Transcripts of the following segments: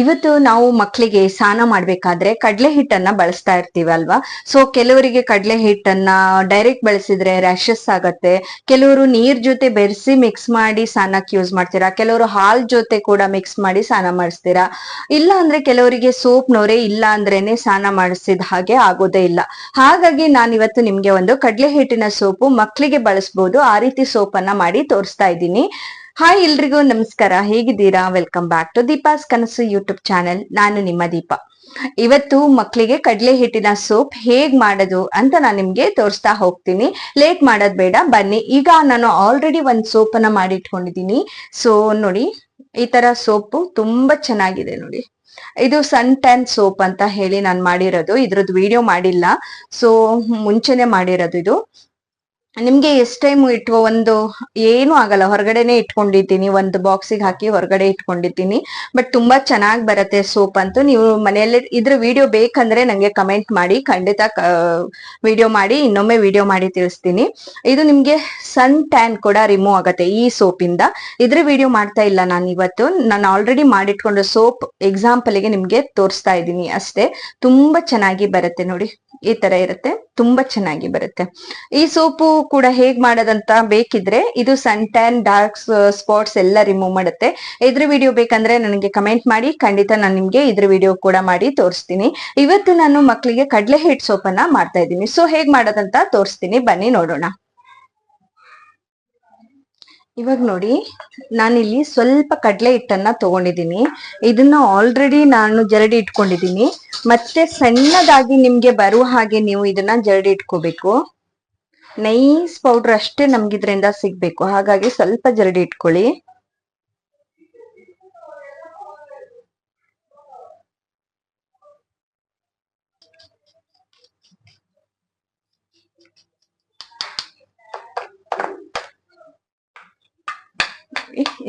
ಇವತ್ತು ನಾವು ಮಕ್ಕಳಿಗೆ ಸ್ನಾನ ಮಾಡ್ಬೇಕಾದ್ರೆ ಕಡಲೆ ಹಿಟ್ಟನ್ನ ಬಳಸ್ತಾ ಇರ್ತೀವಿ ಅಲ್ವಾ? ಸೊ ಕೆಲವರಿಗೆ ಕಡಲೆ ಹಿಟ್ಟನ್ನ ಡೈರೆಕ್ಟ್ ಬಳಸಿದ್ರೆ ರ್ಯಾಶಸ್ ಆಗತ್ತೆ. ಕೆಲವರು ನೀರ್ ಜೊತೆ ಬೆರೆಸಿ ಮಿಕ್ಸ್ ಮಾಡಿ ಸ್ನಾನಕ್ಕೆ ಯೂಸ್ ಮಾಡ್ತೀರಾ? ಕೆಲವರು ಹಾಲ್ ಜೊತೆ ಕೂಡ ಮಿಕ್ಸ್ ಮಾಡಿ ಸ್ನಾನ ಮಾಡಿಸ್ತೀರಾ? ಇಲ್ಲ ಅಂದ್ರೆ ಕೆಲವರಿಗೆ ಸೋಪ್ ನೋರೆ ಇಲ್ಲ ಅಂದ್ರೇನೆ ಸ್ನಾನ ಮಾಡಿಸಿದ ಹಾಗೆ ಆಗೋದೇ ಇಲ್ಲ. ಹಾಗಾಗಿ ನಾನು ಇವತ್ತು ನಿಮ್ಗೆ ಒಂದು ಕಡಲೆ ಹಿಟ್ಟಿನ ಸೋಪು ಮಕ್ಕಳಿಗೆ ಬಳಸ್ಬೋದು. ಆ ರೀತಿ ಸೋಪನ್ನ ಮಾಡಿ ತೋರಿಸ್ತಾ ಇದ್ದೀನಿ. ಹಾಯ್ ಎಲ್ರಿಗೂ ನಮಸ್ಕಾರ. ಹೇಗಿದ್ದೀರಾ? ವೆಲ್ಕಮ್ ಬ್ಯಾಕ್ ಟು ದೀಪಾಸ್ ಕನಸು ಯೂಟ್ಯೂಬ್ ಚಾನೆಲ್ ನಾನು ನಿಮ್ಮ ದೀಪ. ಇವತ್ತು ಮಕ್ಕಳಿಗೆ ಕಡಲೆ ಹಿಟ್ಟಿನ ಸೋಪ್ ಹೇಗ್ ಮಾಡೋದು ಅಂತ ನಾನು ನಿಮ್ಗೆ ತೋರಿಸ್ತಾ ಹೋಗ್ತೀನಿ. ಲೇಟ್ ಮಾಡೋದ್ ಬೇಡ. ಬನ್ನಿ. ಈಗ ನಾನು ಆಲ್ರೆಡಿ ಒಂದ್ ಸೋಪ್ ಅನ್ನ ಮಾಡಿಟ್ಕೊಂಡಿದ್ದೀನಿ. ಸೊ ನೋಡಿ, ಈ ತರ ಸೋಪು ತುಂಬಾ ಚೆನ್ನಾಗಿದೆ ನೋಡಿ. ಇದು ಸನ್ ಟ್ಯಾನ್ ಸೋಪ್ ಅಂತ ಹೇಳಿ ನಾನು ಮಾಡಿರೋದು. ಇದ್ರದ್ದು ವಿಡಿಯೋ ಮಾಡಿಲ್ಲ. ಸೊ ಮುಂಚೆನೆ ಮಾಡಿರೋದು ಇದು. ನಿಮ್ಗೆ ಎಷ್ಟ್ ಟೈಮ್ ಇಟ್ಕೋ? ಒಂದು ಏನು ಆಗಲ್ಲ. ಹೊರಗಡೆನೆ ಇಟ್ಕೊಂಡಿದ್ದೀನಿ. ಒಂದು ಬಾಕ್ಸಿಗೆ ಹಾಕಿ ಹೊರಗಡೆ ಇಟ್ಕೊಂಡಿದ್ದೀನಿ. ಬಟ್ ತುಂಬಾ ಚೆನ್ನಾಗಿ ಬರುತ್ತೆ ಸೋಪ್ ಅಂತೂ. ನೀವು ಮನೆಯಲ್ಲೇ ಇದ್ರ ವಿಡಿಯೋ ಬೇಕಂದ್ರೆ ನಂಗೆ ಕಮೆಂಟ್ ಮಾಡಿ. ಖಂಡಿತ ವಿಡಿಯೋ ಮಾಡಿ. ಇನ್ನೊಮ್ಮೆ ವಿಡಿಯೋ ಮಾಡಿ ತಿಳಿಸ್ತೀನಿ. ಇದು ನಿಮ್ಗೆ ಸನ್ ಟ್ಯಾನ್ ಕೂಡ ರಿಮೂವ್ ಆಗತ್ತೆ ಈ ಸೋಪಿಂದ. ಇದ್ರ ವಿಡಿಯೋ ಮಾಡ್ತಾ ಇಲ್ಲ ನಾನು ಇವತ್ತು. ನಾನು ಆಲ್ರೆಡಿ ಮಾಡಿಟ್ಕೊಂಡು ಸೋಪ್ ಎಕ್ಸಾಂಪಲ್ಗೆ ನಿಮ್ಗೆ ತೋರಿಸ್ತಾ ಇದ್ದೀನಿ ಅಷ್ಟೇ. ತುಂಬಾ ಚೆನ್ನಾಗಿ ಬರುತ್ತೆ ನೋಡಿ. ಈ ತರ ಇರುತ್ತೆ. ತುಂಬಾ ಚೆನ್ನಾಗಿ ಬರುತ್ತೆ. ಈ ಸೋಪು ಕೂಡ ಹೇಗ್ ಮಾಡೋದಂತ ಬೇಕಿದ್ರೆ ಇದು ಸನ್ ಟ್ಯಾನ್ ಡಾರ್ಕ್ ಸ್ಪಾಟ್ಸ್ ಎಲ್ಲ ರಿಮೂವ್ ಮಾಡುತ್ತೆ. ಇದ್ರ ವಿಡಿಯೋ ಬೇಕಂದ್ರೆ ನನಗೆ ಕಮೆಂಟ್ ಮಾಡಿ, ಖಂಡಿತ ನಾನು ನಿಮ್ಗೆ ಇದ್ರ ವಿಡಿಯೋ ಕೂಡ ಮಾಡಿ ತೋರಿಸ್ತೀನಿ. ಇವತ್ತು ನಾನು ಮಕ್ಕಳಿಗೆ ಕಡಲೆ ಹಿಟ್ ಸೋಪನ್ನ ಮಾಡ್ತಾ ಇದ್ದೀನಿ. ಸೊ ಹೇಗ್ ಮಾಡೋದಂತ ತೋರಿಸ್ತೀನಿ. ಬನ್ನಿ ನೋಡೋಣ. ಇವಾಗ ನೋಡಿ, ನಾನಿಲ್ಲಿ ಸ್ವಲ್ಪ ಕಡಲೆ ಹಿಟ್ಟನ್ನ ತಗೊಂಡಿದ್ದೀನಿ. ಇದನ್ನ ಆಲ್ರೆಡಿ ನಾನು ಜರಡಿ ಇಟ್ಕೊಂಡಿದ್ದೀನಿ. ಮತ್ತೆ ಸಣ್ಣದಾಗಿ ನಿಮ್ಗೆ ಬರುವ ಹಾಗೆ ನೀವು ಇದನ್ನ ಜರಡಿ ಇಟ್ಕೋಬೇಕು. ನೈಸ್ ಪೌಡರ್ ಅಷ್ಟೇ ನಮ್ಗೆ ಇದರಿಂದ ಸಿಗ್ಬೇಕು. ಹಾಗಾಗಿ ಸ್ವಲ್ಪ ಜರಡಿ ಇಟ್ಕೊಳ್ಳಿ.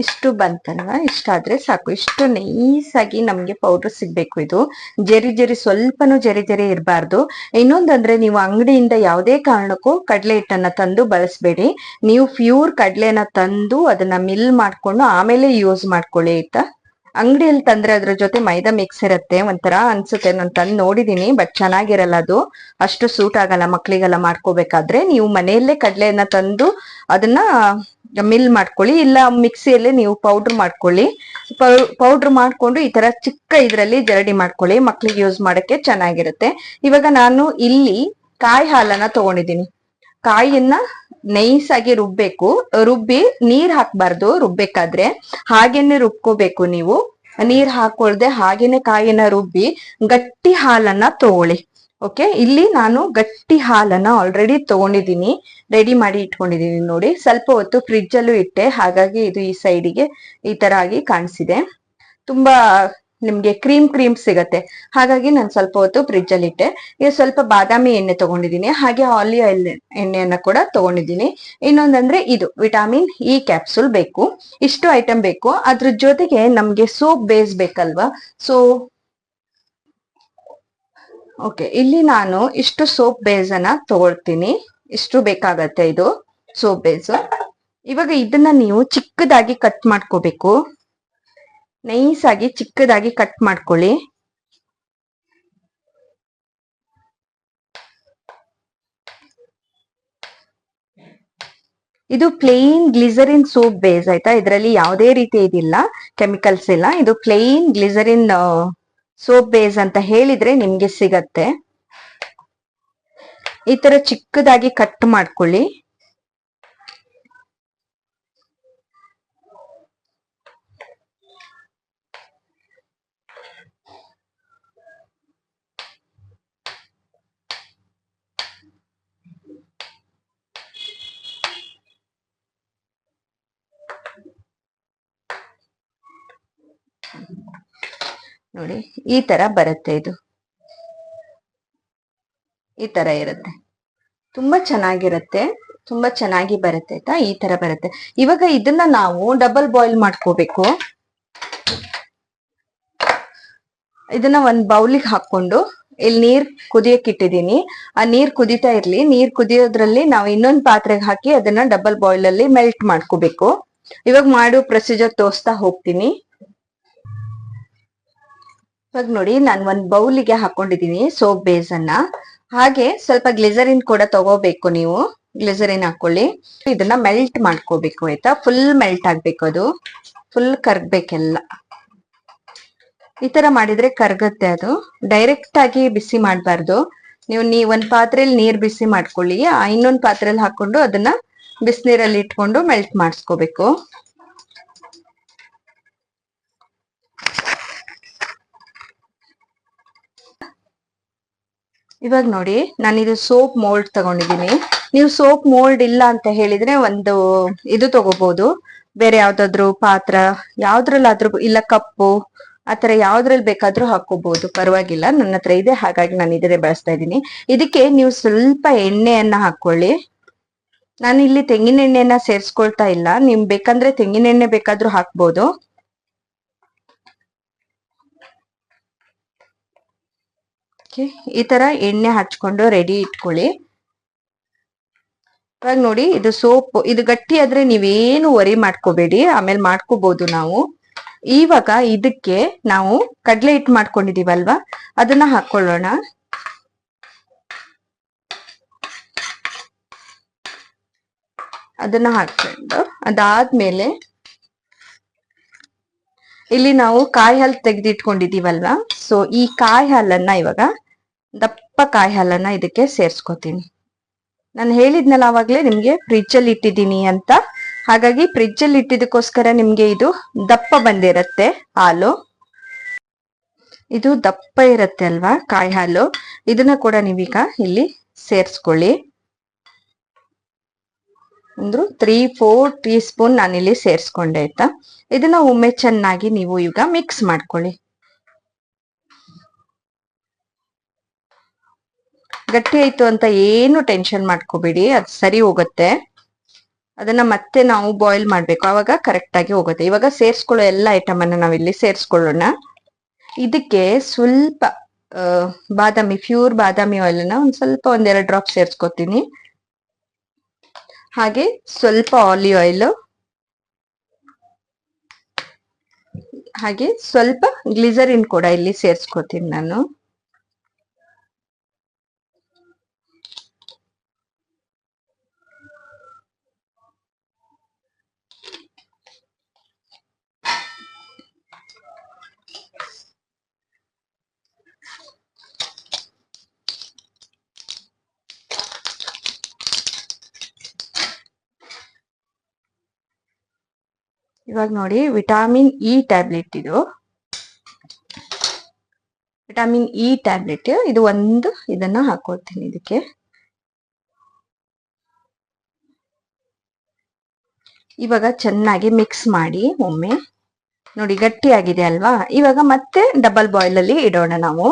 ಇಷ್ಟು ಬಂತಲ್ವಾ? ಇಷ್ಟಾದ್ರೆ ಸಾಕು. ಇಷ್ಟು ನೈಸ್ ಆಗಿ ನಮ್ಗೆ ಪೌಡರ್ ಸಿಗ್ಬೇಕು ಇದು. ಜರಿ ಜರಿ, ಸ್ವಲ್ಪನೂ ಜರಿ ಜರಿ ಇರಬಾರ್ದು. ಇನ್ನೊಂದಂದ್ರೆ ನೀವು ಅಂಗಡಿಯಿಂದ ಯಾವುದೇ ಕಾರಣಕ್ಕೂ ಕಡಲೆ ಹಿಟ್ಟನ್ನ ತಂದು ಬಳಸಬೇಡಿ. ನೀವು ಪ್ಯೂರ್ ಕಡಲೆನ ತಂದು ಅದನ್ನ ಮಿಲ್ ಮಾಡ್ಕೊಂಡು ಆಮೇಲೆ ಯೂಸ್ ಮಾಡ್ಕೊಳ್ಳಿ, ಆಯ್ತಾ? ಅಂಗಡಿಯಲ್ಲಿ ತಂದ್ರೆ ಅದ್ರ ಜೊತೆ ಮೈದಾ ಮಿಕ್ಸ್ ಇರುತ್ತೆ. ಒಂಥರ ಅನ್ಸುತ್ತೆ. ನಾನು ತಂದು ನೋಡಿದೀನಿ ಬಟ್ ಚೆನ್ನಾಗಿರಲ್ಲ ಅದು. ಅಷ್ಟು ಸೂಟ್ ಆಗಲ್ಲ, ಮಕ್ಳಿಗೆಲ್ಲ ಮಾಡ್ಕೋಬೇಕಾದ್ರೆ ನೀವು ಮನೆಯಲ್ಲೇ ಕಡಲೆಯನ್ನ ತಂದು ಅದನ್ನ ಮಿಲ್ ಮಾಡ್ಕೊಳ್ಳಿ, ಇಲ್ಲ ಮಿಕ್ಸಿಯಲ್ಲಿ ನೀವು ಪೌಡರ್ ಮಾಡ್ಕೊಳ್ಳಿ. ಪೌಡ್ರ್ ಮಾಡ್ಕೊಂಡು ಈ ತರ ಚಿಕ್ಕ ಇದರಲ್ಲಿ ಜರಡಿ ಮಾಡ್ಕೊಳ್ಳಿ, ಮಕ್ಳಿಗೆ ಯೂಸ್ ಮಾಡಕ್ಕೆ ಚೆನ್ನಾಗಿರುತ್ತೆ. ಇವಾಗ ನಾನು ಇಲ್ಲಿ ಕಾಯಿ ಹಾಲನ್ನ ತಗೊಂಡಿದ್ದೀನಿ. ಕಾಯಿಯನ್ನ ನೈಸ್ ಆಗಿ ರುಬ್ಬೇಕು. ರುಬ್ಬಿ ನೀರ್ ಹಾಕ್ಬಾರ್ದು ರುಬ್ಬೇಕಾದ್ರೆ. ಹಾಗೇನೆ ರುಬ್ಕೋಬೇಕು ನೀವು. ನೀರ್ ಹಾಕೊಳ್ದೆ ಹಾಗೇನೆ ಕಾಯಿನ ರುಬ್ಬಿ ಗಟ್ಟಿ ಹಾಲನ್ನ ತಗೊಳ್ಳಿ. ಓಕೆ ಇಲ್ಲಿ ನಾನು ಗಟ್ಟಿ ಹಾಲನ್ನ ಆಲ್ರೆಡಿ ತಗೊಂಡಿದ್ದೀನಿ. ರೆಡಿ ಮಾಡಿ ಇಟ್ಕೊಂಡಿದ್ದೀನಿ ನೋಡಿ. ಸ್ವಲ್ಪ ಹೊತ್ತು ಫ್ರಿಜ್ ಅಲ್ಲೂ ಇಟ್ಟೆ. ಹಾಗಾಗಿ ಇದು ಈ ಸೈಡಿಗೆ ಈ ತರ ಆಗಿ ಕಾಣಿಸಿದೆ. ತುಂಬಾ ನಿಮ್ಗೆ ಕ್ರೀಮ್ ಕ್ರೀಮ್ ಸಿಗತ್ತೆ. ಹಾಗಾಗಿ ನಾನು ಸ್ವಲ್ಪ ಹೊತ್ತು ಫ್ರಿಜ್ ಅಲ್ಲಿ ಇಟ್ಟೆ. ಈಗ ಸ್ವಲ್ಪ ಬಾದಾಮಿ ಎಣ್ಣೆ ತಗೊಂಡಿದ್ದೀನಿ. ಹಾಗೆ ಆಲಿ ಆಯಿಲ್ ಎಣ್ಣೆಯನ್ನ ಕೂಡ ತಗೊಂಡಿದ್ದೀನಿ. ಇನ್ನೊಂದಂದ್ರೆ ಇದು ವಿಟಾಮಿನ್ ಇ ಕ್ಯಾಪ್ಸೂಲ್ ಬೇಕು. ಇಷ್ಟು ಐಟಮ್ ಬೇಕು. ಅದ್ರ ಜೊತೆಗೆ ನಮ್ಗೆ ಸೋಪ್ ಬೇಸ್ ಬೇಕಲ್ವಾ? ಸೊ ಓಕೆ ಇಲ್ಲಿ ನಾನು ಇಷ್ಟು ಸೋಪ್ ಬೇಸ್ ಅನ್ನ ತಗೊಳ್ತೀನಿ. ಇಷ್ಟು ಬೇಕಾಗತ್ತೆ ಇದು ಸೋಪ್ ಬೇಸ್ ಇವಾಗ ಇದನ್ನ ನೀವು ಚಿಕ್ಕದಾಗಿ ಕಟ್ ಮಾಡ್ಕೋಬೇಕು. ನೈಸ್ ಆಗಿ ಚಿಕ್ಕದಾಗಿ ಕಟ್ ಮಾಡ್ಕೊಳ್ಳಿ. ಇದು ಪ್ಲೇನ್ ಗ್ಲಿಸರಿನ್ ಸೋಪ್ ಬೇಸ್ ಆಯ್ತಾ? ಇದರಲ್ಲಿ ಯಾವುದೇ ರೀತಿ ಇದಿಲ್ಲ ಕೆಮಿಕಲ್ಸ್ ಇಲ್ಲ. ಇದು ಪ್ಲೇನ್ ಗ್ಲಿಸರಿನ್ ಸೋಪ್ ಬೇಸ್ ಅಂತ ಹೇಳಿದ್ರೆ ನಿಮ್ಗೆ ಸಿಗತ್ತೆ. ಈ ತರ ಚಿಕ್ಕದಾಗಿ ಕಟ್ ಮಾಡ್ಕೊಳ್ಳಿ. ನೋಡಿ, ಈ ತರ ಬರುತ್ತೆ ಇದು. ಈ ತರ ಇರುತ್ತೆ. ತುಂಬಾ ಚೆನ್ನಾಗಿರುತ್ತೆ, ತುಂಬಾ ಚೆನ್ನಾಗಿ ಬರುತ್ತೆ ಆಯ್ತಾ? ಈ ತರ ಬರುತ್ತೆ. ಇವಾಗ ಇದನ್ನ ನಾವು ಡಬಲ್ ಬಾಯ್ಲ್ ಮಾಡ್ಕೋಬೇಕು. ಇದನ್ನ ಒಂದ್ ಬೌಲಿಗೆ ಹಾಕೊಂಡು ಇಲ್ಲಿ ನೀರ್ ಕುದಿಯಕ್ಕೆ ಇಟ್ಟಿದೀನಿ ಆ ನೀರ್ ಕುದಿತಾ ಇರ್ಲಿ. ನೀರ್ ಕುದಿಯೋದ್ರಲ್ಲಿ ನಾವು ಇನ್ನೊಂದ್ ಪಾತ್ರೆಗೆ ಹಾಕಿ ಅದನ್ನ ಡಬಲ್ ಬಾಯ್ಲ್ ಅಲ್ಲಿ ಮೆಲ್ಟ್ ಮಾಡ್ಕೋಬೇಕು. ಇವಾಗ ಮಾಡೋ ಪ್ರೊಸೀಜರ್ ತೋರಿಸ್ತಾ ಹೋಗ್ತೀನಿ. ಇವಾಗ ನೋಡಿ, ನಾನು ಒಂದ್ ಬೌಲಿಗೆ ಹಾಕೊಂಡಿದೀನಿ ಸೋಪ್ ಬೇಸ್ ಅನ್ನ. ಹಾಗೆ ಸ್ವಲ್ಪ ಗ್ಲಿಸರಿನ್ ಕೂಡ ತಗೋಬೇಕು ನೀವು. ಗ್ಲಿಸರಿನ್ ಹಾಕೊಳ್ಳಿ. ಇದನ್ನ ಮೆಲ್ಟ್ ಮಾಡ್ಕೋಬೇಕು, ಆಯ್ತಾ? ಫುಲ್ ಮೆಲ್ಟ್ ಆಗ್ಬೇಕು ಅದು. ಫುಲ್ ಕರ್ಗ್ಬೇಕೆಲ್ಲ. ಈ ತರ ಮಾಡಿದ್ರೆ ಕರ್ಗತ್ತೆ ಅದು. ಡೈರೆಕ್ಟ್ ಆಗಿ ಬಿಸಿ ಮಾಡಬಾರ್ದು. ನೀವು ನೀ, ಒಂದ್ ಪಾತ್ರೆಯಲ್ಲಿ ನೀರ್ ಬಿಸಿ ಮಾಡ್ಕೊಳ್ಳಿ. ಇನ್ನೊಂದ್ ಪಾತ್ರೆಯಲ್ಲಿ ಹಾಕೊಂಡು ಅದನ್ನ ಬಿಸಿನೀರಲ್ಲಿ ಇಟ್ಕೊಂಡು ಮೆಲ್ಟ್ ಮಾಡಿಸ್ಕೋಬೇಕು. ಇವಾಗ ನೋಡಿ ನಾನಿದು ಸೋಪ್ ಮೋಲ್ಡ್ ತಗೊಂಡಿದ್ದೀನಿ. ನೀವು ಸೋಪ್ ಮೋಲ್ಡ್ ಇಲ್ಲ ಅಂತ ಹೇಳಿದ್ರೆ ಒಂದು ಇದು ತಗೋಬಹುದು ಬೇರೆ ಯಾವ್ದಾದ್ರು ಪಾತ್ರ, ಯಾವ್ದ್ರಲ್ಲಾದ್ರೂ ಇಲ್ಲ ಕಪ್ಪು ಆತರ ಯಾವ್ದ್ರಲ್ಲಿ ಬೇಕಾದ್ರೂ ಹಾಕೋಬಹುದು ಪರವಾಗಿಲ್ಲ, ನನ್ನ ಹತ್ರ ಇದೆ, ಹಾಗಾಗಿ ನಾನು ಇದನ್ನೇ ಬಳಸ್ತಾ ಇದ್ದೀನಿ. ಇದಕ್ಕೆ ನೀವು ಸ್ವಲ್ಪ ಎಣ್ಣೆಯನ್ನ ಹಾಕೊಳ್ಳಿ ನಾನು ಇಲ್ಲಿ ತೆಂಗಿನ ಎಣ್ಣೆಯನ್ನ ಸೇರ್ಸ್ಕೊಳ್ತಾ ಇಲ್ಲ. ನಿಮ್ ಬೇಕಂದ್ರೆ ತೆಂಗಿನ ಎಣ್ಣೆ ಬೇಕಾದ್ರೂ ಹಾಕ್ಬೋದು. Okay, ಈ ತರ ಎಣ್ಣೆ ಹಚ್ಕೊಂಡು ರೆಡಿ ಇಟ್ಕೊಳ್ಳಿ. ಇವಾಗ ನೋಡಿ ಇದು ಸೋಪ್ ಇದು ಗಟ್ಟಿ ಆದ್ರೆ ನೀವೇನು ವರಿ ಮಾಡ್ಕೋಬೇಡಿ ಆಮೇಲೆ ಮಾಡ್ಕೋಬಹುದು ನಾವು. ಇವಾಗ ಇದಕ್ಕೆ ನಾವು ಕಡ್ಲೆ ಹಿಟ್ಟು ಮಾಡ್ಕೊಂಡಿದೀವಲ್ವಾ ಅದನ್ನ ಹಾಕೊಳ್ಳೋಣ ಅದನ್ನ ಹಾಕೊಂಡು ಅದಾದ್ಮೇಲೆ ಇಲ್ಲಿ ನಾವು ಕಾಯಿ ಹಾಲು ತೆಗೆದಿಟ್ಕೊಂಡಿದೀವಲ್ವಾ ಸೊ ಈ ಕಾಯಿ ಹಾಲನ್ನ ಇವಾಗ ದಪ್ಪ ಕಾಯಿ ಹಾಲನ್ನ ಇದಕ್ಕೆ ಸೇರ್ಸ್ಕೊತೀನಿ. ನಾನು ಹೇಳಿದ್ನಲ್ಲ ಆವಾಗಲೇ ನಿಮಗೆ ಫ್ರಿಜ್ಜಲ್ಲಿ ಇಟ್ಟಿದ್ದೀನಿ ಅಂತ. ಹಾಗಾಗಿ ಫ್ರಿಜ್ಜಲ್ಲಿ ಇಟ್ಟಿದ್ದಕ್ಕೋಸ್ಕರ ನಿಮಗೆ ಇದು ದಪ್ಪ ಬಂದಿರತ್ತೆ ಹಾಲು. ಇದು ದಪ್ಪ ಇರತ್ತೆ ಅಲ್ವಾ ಕಾಯಿ ಹಾಲು ಇದನ್ನ ಕೂಡ ನೀವೀಗ ಇಲ್ಲಿ ಸೇರಿಸ್ಕೊಳ್ಳಿ. ಅಂದ್ರು ತ್ರೀ, ಫೋರ್ ಟೀ ಸ್ಪೂನ್ ನಾನಿಲ್ಲಿ ಸೇರಿಸ್ಕೊಂಡೆ ಆಯ್ತಾ. ಇದನ್ನ ಒಮ್ಮೆ ಚೆನ್ನಾಗಿ ನೀವು ಈಗ ಮಿಕ್ಸ್ ಮಾಡ್ಕೊಳ್ಳಿ. ಗಟ್ಟಿ ಆಯ್ತು ಅಂತ ಏನು ಟೆನ್ಷನ್ ಮಾಡ್ಕೋಬೇಡಿ, ಅದು ಸರಿ ಹೋಗುತ್ತೆ. ಅದನ್ನ ಮತ್ತೆ ನಾವು ಬಾಯ್ಲ್ ಮಾಡ್ಬೇಕು. ಅವಾಗ ಕರೆಕ್ಟ್ ಆಗಿ ಹೋಗುತ್ತೆ. ಇವಾಗ ಸೇರ್ಸ್ಕೊಳ್ಳೋ ಎಲ್ಲ ಐಟಮ್ ಅನ್ನ ನಾವಿಲ್ಲಿ ಸೇರ್ಸ್ಕೊಳ್ಳೋಣ. ಇದಕ್ಕೆ ಸ್ವಲ್ಪ ಬಾದಾಮಿ ಪ್ಯೂರ್ ಬಾದಾಮಿ ಆಯಿಲ್ ಅನ್ನ ಒಂದ್ ಸ್ವಲ್ಪ ಒಂದೆರಡು ಡ್ರಾಪ್ ಸೇರ್ಸ್ಕೊತೀನಿ. ಹಾಗೆ ಸ್ವಲ್ಪ ಆಲಿವ್ ಆಯಿಲ್ ಹಾಗೆ ಸ್ವಲ್ಪ ಗ್ಲಿಸರಿನ್ ಕೂಡ ಇಲ್ಲಿ ಸೇರ್ಸ್ಕೊತೀನಿ ನಾನು. ಇವಾಗ ನೋಡಿ ವಿಟಾಮಿನ್ ಇ ಟ್ಯಾಬ್ಲೆಟ್ ಇದು. ವಿಟಾಮಿನ್ ಇ ಟ್ಯಾಬ್ಲೆಟ್ ಇದು ಒಂದು ಇದನ್ನ ಹಾಕೋತೀನಿ ಇದಕ್ಕೆ. ಇವಾಗ ಚೆನ್ನಾಗಿ ಮಿಕ್ಸ್ ಮಾಡಿ ಒಮ್ಮೆ. ನೋಡಿ ಗಟ್ಟಿಯಾಗಿದೆ ಅಲ್ವಾ? ಇವಾಗ ಮತ್ತೆ ಡಬಲ್ ಬಾಯ್ಲ್ ಅಲ್ಲಿ ಇಡೋಣ ನಾವು.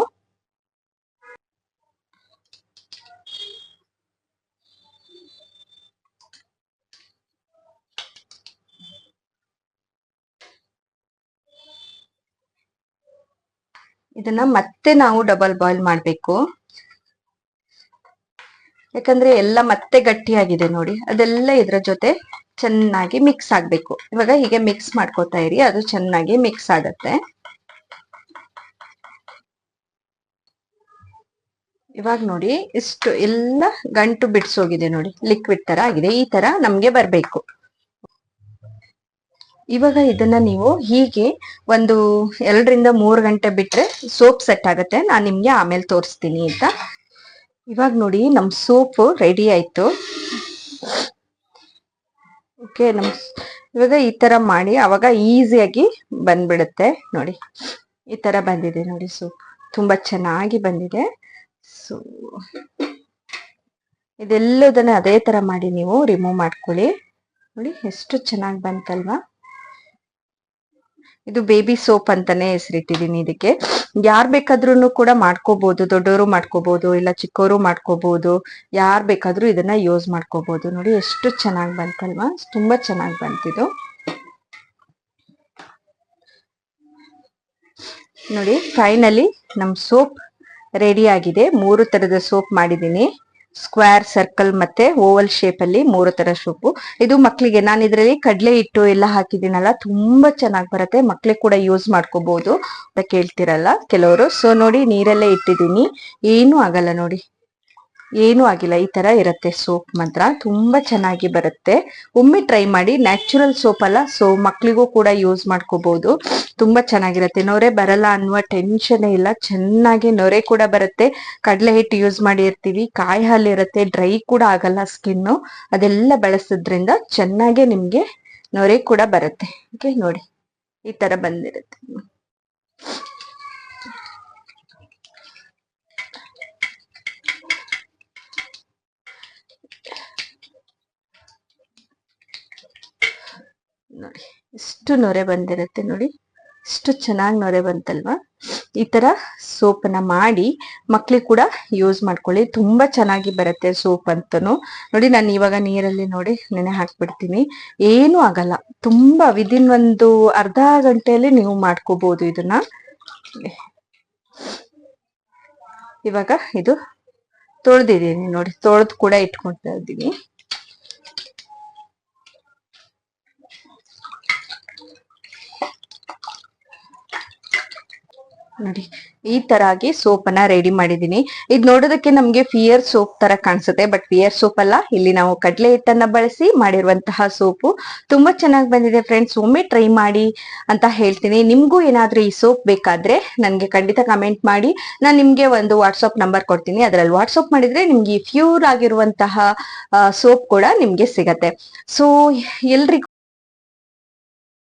ಇದನ್ನ ಮತ್ತೆ ನಾವು ಡಬಲ್ ಬಾಯ್ಲ್ ಮಾಡ್ಬೇಕು. ಯಾಕಂದ್ರೆ ಎಲ್ಲ ಮತ್ತೆ ಗಟ್ಟಿಯಾಗಿದೆ ನೋಡಿ. ಅದೆಲ್ಲ ಇದ್ರ ಜೊತೆ ಚೆನ್ನಾಗಿ ಮಿಕ್ಸ್ ಆಗ್ಬೇಕು. ಇವಾಗ ಹೀಗೆ ಮಿಕ್ಸ್ ಮಾಡ್ಕೋತಾ ಇರಿ, ಅದು ಚೆನ್ನಾಗಿ ಮಿಕ್ಸ್ ಆಗತ್ತೆ. ಇವಾಗ ನೋಡಿ ಇಷ್ಟು ಎಲ್ಲ ಗಂಟು ಬಿಡ್ಸೋಗಿದೆ ನೋಡಿ. ಲಿಕ್ವಿಡ್ ತರ ಆಗಿದೆ. ಈ ತರ ನಮ್ಗೆ ಬರ್ಬೇಕು. ಇವಾಗ ಇದನ್ನ ನೀವು ಹೀಗೆ ಒಂದು ಎರಡರಿಂದ ಮೂರು ಗಂಟೆ ಬಿಟ್ರೆ ಸೋಪ್ ಸೆಟ್ ಆಗುತ್ತೆ. ನಾನು ನಿಮ್ಗೆ ಆಮೇಲೆ ತೋರಿಸ್ತೀನಿ ಅಂತ. ಇವಾಗ ನೋಡಿ ನಮ್ಮ ಸೋಪ್ ರೆಡಿ ಆಯ್ತು. ಓಕೆ ನಮ್ ಇವಾಗ ಈ ತರ ಮಾಡಿ ಅವಾಗ ಈಸಿಯಾಗಿ ಬಂದ್ಬಿಡುತ್ತೆ. ನೋಡಿ, ಈ ತರ ಬಂದಿದೆ ನೋಡಿ ಸೋಪ್. ತುಂಬಾ ಚೆನ್ನಾಗಿ ಬಂದಿದೆ. ಸೊ ಇದೆಲ್ಲದನ್ನ ಅದೇ ತರ ಮಾಡಿ ನೀವು ರಿಮೂವ್ ಮಾಡ್ಕೊಳ್ಳಿ. ನೋಡಿ, ಎಷ್ಟು ಚೆನ್ನಾಗಿ ಬಂತಲ್ವಾ? ಇದು ಬೇಬಿ ಸೋಪ್ ಅಂತಾನೆ ಹೆಸರಿಟ್ಟಿದೀನಿ ಇದಕ್ಕೆ. ಯಾರ್ ಬೇಕಾದ್ರೂ ಕೂಡ ಮಾಡ್ಕೋಬಹುದು ದೊಡ್ಡವರು ಮಾಡ್ಕೋಬಹುದು ಇಲ್ಲ ಚಿಕ್ಕವರು ಮಾಡ್ಕೋಬಹುದು ಯಾರ್ ಬೇಕಾದ್ರೂ ಇದನ್ನ ಯೂಸ್ ಮಾಡ್ಕೋಬಹುದು ನೋಡಿ ಎಷ್ಟು ಚೆನ್ನಾಗಿ ಬಂತಲ್ವಾ? ತುಂಬಾ ಚೆನ್ನಾಗಿ ಬಂತಿದು. ನೋಡಿ ಫೈನಲಿ ನಮ್ ಸೋಪ್ ರೆಡಿ ಆಗಿದೆ. ಮೂರು ತರದ ಸೋಪ್ ಮಾಡಿದೀನಿ ಸ್ಕ್ವೇರ್ ಸರ್ಕಲ್ ಮತ್ತೆ ಓವಲ್ ಶೇಪ್ ಅಲ್ಲಿ ಮೂರು ತರ ಸೂಪು ಇದು ಮಕ್ಕಳಿಗೆ ನಾನು ಇದರಲ್ಲಿ ಕಡಲೆ ಹಿಟ್ಟು ಎಲ್ಲ ಹಾಕಿದ್ದೀನಲ್ಲ, ತುಂಬಾ ಚೆನ್ನಾಗಿ ಬರುತ್ತೆ. ಮಕ್ಳಿಗೆ ಕೂಡ ಯೂಸ್ ಮಾಡ್ಕೋಬಹುದು ಅಂತ ಕೇಳ್ತಿರಲ್ಲ ಕೆಲವರು. ಸೊ ನೋಡಿ ನೀರಲ್ಲೇ ಇಟ್ಟಿದ್ದೀನಿ. ಏನೂ ಆಗಲ್ಲ ನೋಡಿ. ಏನೂ ಆಗಿಲ್ಲ. ಈ ತರ ಇರುತ್ತೆ ಸೋಪ್ ಮಾತ್ರ. ತುಂಬಾ ಚೆನ್ನಾಗಿ ಬರುತ್ತೆ. ಒಮ್ಮೆ ಟ್ರೈ ಮಾಡಿ ನ್ಯಾಚುರಲ್ ಸೋಪ್ ಅಲ್ಲ ಸೊ ಮಕ್ಳಿಗೂ ಕೂಡ ಯೂಸ್ ಮಾಡ್ಕೋಬಹುದು ತುಂಬಾ ಚೆನ್ನಾಗಿರುತ್ತೆ. ನೊರೆ ಬರಲ್ಲ ಅನ್ನುವ ಟೆನ್ಷನ್ ಇಲ್ಲ. ಚೆನ್ನಾಗಿ ನೊರೆ ಕೂಡ ಬರುತ್ತೆ. ಕಡಲೆ ಹಿಟ್ಟು ಯೂಸ್ ಮಾಡಿರ್ತೀವಿ. ಕಾಯಿ ಹಾಲು ಇರುತ್ತೆ. ಡ್ರೈ ಕೂಡ ಆಗಲ್ಲ ಸ್ಕಿನ್ನು ಅದೆಲ್ಲ ಬಳಸೋದ್ರಿಂದ ಚೆನ್ನಾಗೆ ನಿಮ್ಗೆ ನೊರೆ ಕೂಡ ಬರುತ್ತೆ. ಓಕೆ ನೋಡಿ. ಈ ತರ ಬಂದಿರುತ್ತೆ. ನೋಡಿ, ಇಷ್ಟು ನೊರೆ ಬಂದಿರುತ್ತೆ ನೋಡಿ. ಇಷ್ಟು ಚೆನ್ನಾಗಿ ನೊರೆ ಬಂತಲ್ವಾ? ಈ ತರ ಸೋಪನ್ನ ಮಾಡಿ ಮಕ್ಳಿಗೆ ಕೂಡ ಯೂಸ್ ಮಾಡ್ಕೊಳ್ಳಿ. ತುಂಬಾ ಚೆನ್ನಾಗಿ ಬರುತ್ತೆ ಸೋಪ್ ಅಂತನು. ನೋಡಿ, ನಾನು ಇವಾಗ ನೀರಲ್ಲಿ ನೋಡಿ ನೆನೆ ಹಾಕ್ಬಿಡ್ತೀನಿ. ಏನೂ ಆಗಲ್ಲ. ತುಂಬಾ ವಿದಿನ್ ಒಂದು ಅರ್ಧ ಗಂಟೆಯಲ್ಲಿ ನೀವು ಮಾಡ್ಕೋಬಹುದು ಇದನ್ನ. ಇವಾಗ ಇದು ತೊಳೆದಿದ್ದೀನಿ ನೋಡಿ. ತೊಳೆದು ಕೂಡ ಇಟ್ಕೊಳ್ತಾ ಇದ್ದೀನಿ. ನೋಡಿ, ಈ ತರ ಆಗಿ ಸೋಪ್ ಅನ್ನ ರೆಡಿ ಮಾಡಿದೀನಿ ಇದ್ ನೋಡೋದಕ್ಕೆ ನಮ್ಗೆ ಫಿಯರ್ ಸೋಪ್ ತರ ಕಾಣಿಸುತ್ತೆ ಬಟ್ ಫಿಯರ್ ಸೋಪ್ ಅಲ್ಲ. ಇಲ್ಲಿ ನಾವು ಕಡಲೆ ಹಿಟ್ಟನ್ನ ಬಳಸಿ ಮಾಡಿರುವಂತಹ ಸೋಪು. ತುಂಬಾ ಚೆನ್ನಾಗಿ ಬಂದಿದೆ ಫ್ರೆಂಡ್ಸ್ ಒಮ್ಮೆ ಟ್ರೈ ಮಾಡಿ ಅಂತ ಹೇಳ್ತೀನಿ. ನಿಮ್ಗೂ ಏನಾದ್ರೂ ಈ ಸೋಪ್ ಬೇಕಾದ್ರೆ ನನ್ಗೆ ಖಂಡಿತ ಕಮೆಂಟ್ ಮಾಡಿ. ನಾನು ನಿಮ್ಗೆ ಒಂದು ವಾಟ್ಸಪ್ ನಂಬರ್ ಕೊಡ್ತೀನಿ. ಅದ್ರಲ್ಲಿ ವಾಟ್ಸಪ್ ಮಾಡಿದ್ರೆ ನಿಮ್ಗೆ ಪ್ಯೂರ್ ಆಗಿರುವಂತಹ ಸೋಪ್ ಕೂಡ ನಿಮ್ಗೆ ಸಿಗತ್ತೆ. ಸೊ ಎಲ್ರಿಗೂ